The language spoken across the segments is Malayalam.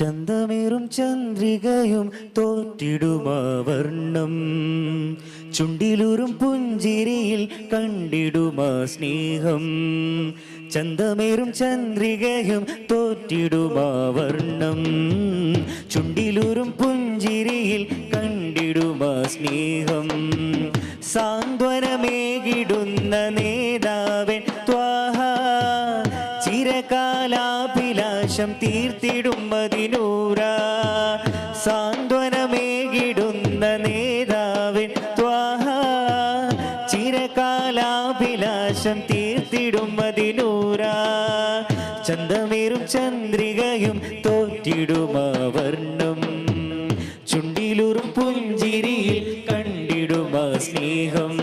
ചന്തമേറും ചന്ദ്രികയും തോറ്റിടുമാവർണം ചുണ്ടിലൂറും പുഞ്ചിരിയിൽ കണ്ടിടുമാ സ്നേഹം. ചന്തമേറും ചന്ദ്രികയും തോറ്റിടുമാവർണം ചുണ്ടിലൂറും പുഞ്ചിരിയിൽ കണ്ടിടുമാ സ്നേഹം. സാന്ത്വനമേകിടുന്ന നേതാവൻ ത്വാഹ ചിരകാലാഭിലാഷം തീർത്തിടും മതിനൂറ സാന്ത്വനമേകിടുന്ന നേതാവിൻ ത്വാഹ. ചിരകാലാഭിലാഷം തീർത്തിടും ചന്ദമേറും ചന്ദ്രികയും തോറ്റിടുമാവർണം. ചുണ്ടിലുറും പുഞ്ചിരിയിൽ കണ്ടിടുമാ സ്നേഹം.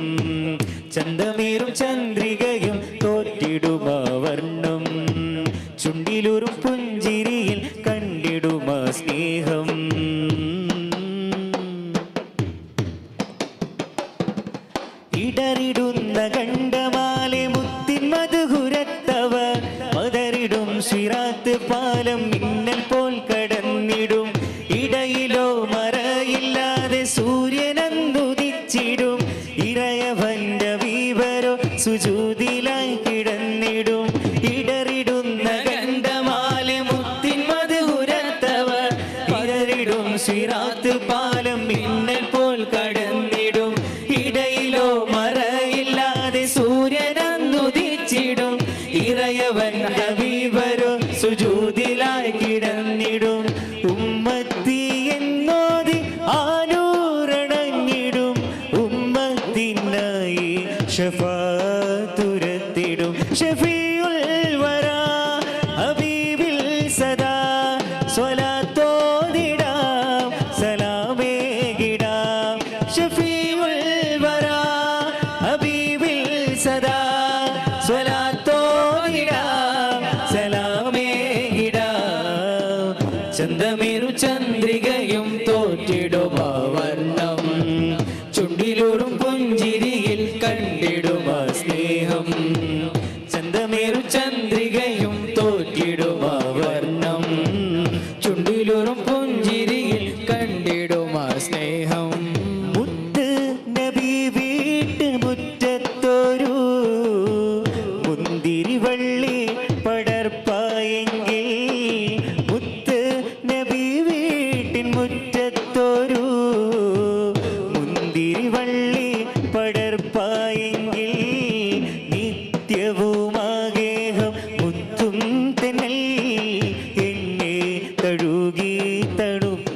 ചന്തമേറും ചന്ദ്രികയും സ്നേഹം. ഇടറിടുന്ന കണ്ടമാലെ മുത്തിൻ മധുഹുരത്തവർ മതറിടും സിറാത്ത് പാലം മിന്നൽ പോൽ കടന്നിടും. ഇടയിലോ മറയില്ലാതെ സൂര്യനന്തുദിച്ചിടും. ഇറയവന്റെ വീവരോ സുജൂതിലായി സിറാത്ത് പാലം മിന്നൽ പോൽ കടന്നിടും. ഇടയിലോ മറയില്ലാതെ സൂര്യനന്തുദിച്ചിടും ഇറയവൻ ഹബീബരോ സുജൂതിലായി കിടന്നിടും. ഉമ്മത്തി എന്നോതി ആനൂരണങ്ങിടും ഉമ്മത്തിനായി ഷഫാതുരത്തിടും ചന്തമേറു ചന്ദ്രികയും തോറ്റിടുമർണം വർണം ചുണ്ടിലൂറും പുഞ്ചിരിയിൽ കണ്ടിടുമ സ്നേഹം. ചന്തമേറു ചന്ദ്രികയും തോറ്റിടുമാ വർണം ചുണ്ടിലൂറും പുഞ്ചിരിയിൽ കണ്ടിടുമ സ്നേഹം.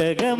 ஒட்டகம்